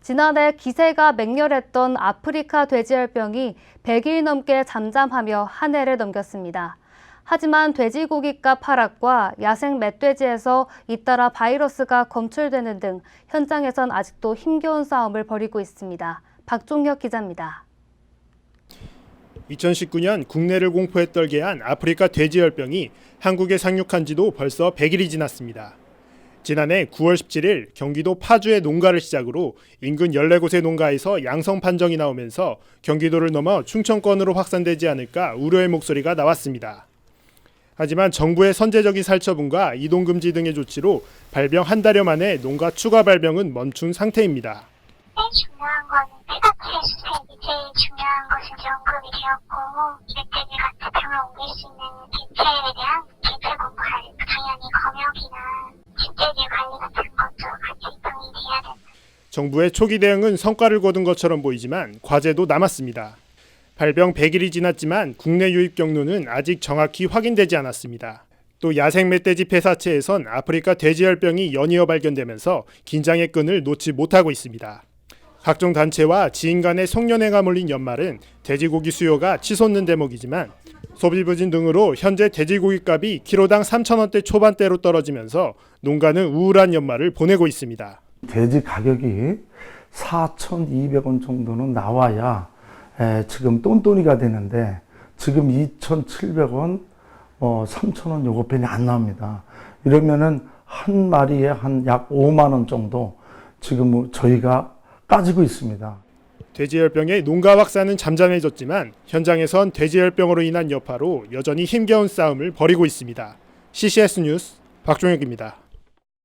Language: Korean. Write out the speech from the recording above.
지난해 기세가 맹렬했던 아프리카 돼지열병이 100일 넘게 잠잠하며 한 해를 넘겼습니다. 하지만 돼지고기값 하락과 야생 멧돼지에서 잇따라 바이러스가 검출되는 등 현장에선 아직도 힘겨운 싸움을 벌이고 있습니다. 박종혁 기자입니다. 2019년 국내를 공포에 떨게 한 아프리카 돼지열병이 한국에 상륙한 지도 벌써 100일이 지났습니다. 지난해 9월 17일 경기도 파주의 농가를 시작으로 인근 14곳의 농가에서 양성 판정이 나오면서 경기도를 넘어 충청권으로 확산되지 않을까 우려의 목소리가 나왔습니다. 하지만 정부의 선제적인 살처분과 이동금지 등의 조치로 발병 한 달여 만에 농가 추가 발병은 멈춘 상태입니다. 제일 중요한 거는 정부의 초기 대응은 성과를 거둔 것처럼 보이지만 과제도 남았습니다. 발병 100일이 지났지만 국내 유입 경로는 아직 정확히 확인되지 않았습니다. 또 야생 멧돼지 폐사체에선 아프리카 돼지열병이 연이어 발견되면서 긴장의 끈을 놓지 못하고 있습니다. 각종 단체와 지인 간의 송년회가 몰린 연말은 돼지고기 수요가 치솟는 대목이지만 소비 부진 등으로 현재 돼지고기 값이 키로당 3,000원대 초반대로 떨어지면서 농가는 우울한 연말을 보내고 있습니다. 돼지 가격이 4,200원 정도는 나와야 에, 지금 똔똔이가 되는데 지금 2,700원, 어, 3,000원 요거 편이 안 나옵니다. 이러면은 한 마리에 한 약 5만 원 정도 지금 저희가 까지고 있습니다. 돼지열병의 농가 확산은 잠잠해졌지만 현장에선 돼지열병으로 인한 여파로 여전히 힘겨운 싸움을 벌이고 있습니다. CCS 뉴스 박종혁입니다.